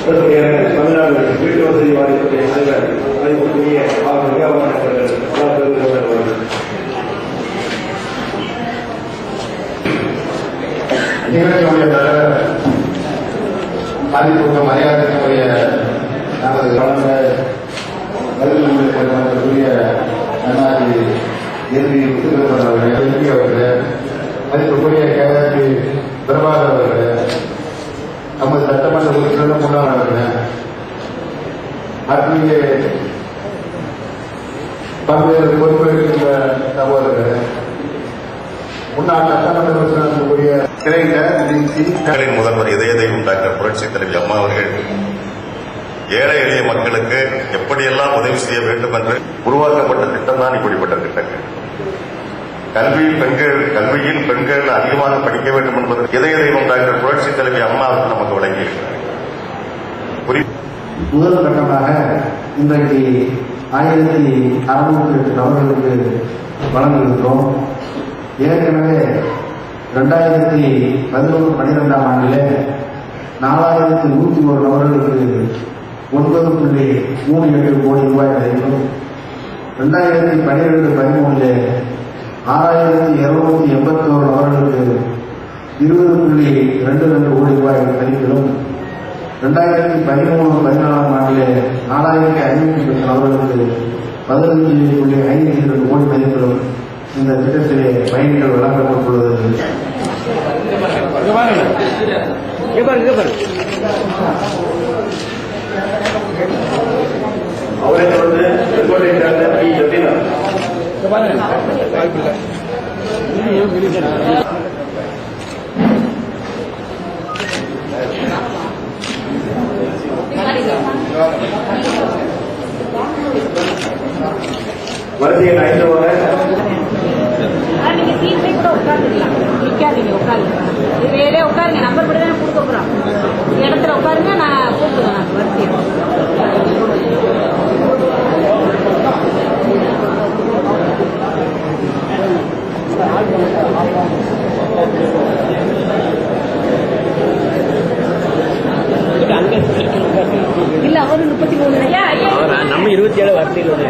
தமிழ்நாடு வீட்டு வசதி வாரியத்துடைய தலைவர் மதிப்புக்குரிய நிகழ்ச்சியுடைய தலைவர் மதிப்புக்கு மரியாதைக்குரிய நமது கலந்த பதிலுடைய அண்ணாஜி இறுதி அவர்களே அவர்களே மதிப்புக்குரிய பிரபாகர் அவர்களே நமது சட்டமன்ற முன்னாள் அவர்களே அத்தகைய பல்வேறு பொறுப்பேற்கின்ற சகோதரர்களே முன்னாள் சட்டமன்ற உறுப்பினர்களுடைய திரையில முதல்வர் இதய உண்டாக்கிற புரட்சி தலைவி அம்மா அவர்கள் ஏழை எளிய மக்களுக்கு எப்படியெல்லாம் உதவி செய்ய வேண்டும் என்று உருவாக்கப்பட்ட திட்டம் தான் இப்படிப்பட்ட திட்டங்கள். கல்வியில் பெண்கள் கல்வியில் பெண்கள் அதிகமாக படிக்க வேண்டும் என்பது இதய தெய்வம் டாக்டர் புரட்சி தலைவி அம்மா அவர்கள் நமக்கு வழங்கியிருக்கிறார். முதல் கட்டமாக இன்றைக்கு ஆயிரத்தி அறுநூத்தி எட்டு நபர்களுக்கு வழங்கியிருக்கிறோம் ஏற்கனவே ரெண்டாயிரத்தி பதினொன்று பன்னிரெண்டாம் ஆண்டிலே நாலாயிரத்தி நூற்றி ஒரு நபர்களுக்கு ஒன்பது புள்ளி மூணு எட்டு கோடி ரூபாய் கிடைக்கும் ரெண்டாயிரத்தி பன்னிரெண்டு பதிமூணு ஆறாயிரத்தி இருநூத்தி எண்பத்தி ஒரு நபர்களுக்கு இருபது புள்ளி ரெண்டு ரெண்டு கோடி ரூபாய் கிடைக்கும் ரெண்டாயிரத்தி பதிமூணு பதினாலாம் ஆண்டிலே நாலாயிரத்தி ஐநூற்றி பத்து நபர்களுக்கு பதினஞ்சு புள்ளி ஐநூற்றி இரண்டு கோடி மதிப்பிலும் இந்த திட்டத்திலே பயணிகள் வழங்கப்பட்டுள்ளது அவரை சேர்ந்த பி. வரிசையை அழைத்துவாங்க உட்காருங்க உட்காருங்க. வேலையே உட்காருங்க நம்பர் மட்டும் தான் கொடுக்க போறோம். இடத்துல உட்காருங்க நான் கூப்பிடுவேன் வரிசையை. இல்ல அவரு முப்பத்தி மூணு. நம்ம இருபத்தி ஏழு வார்த்தைகள்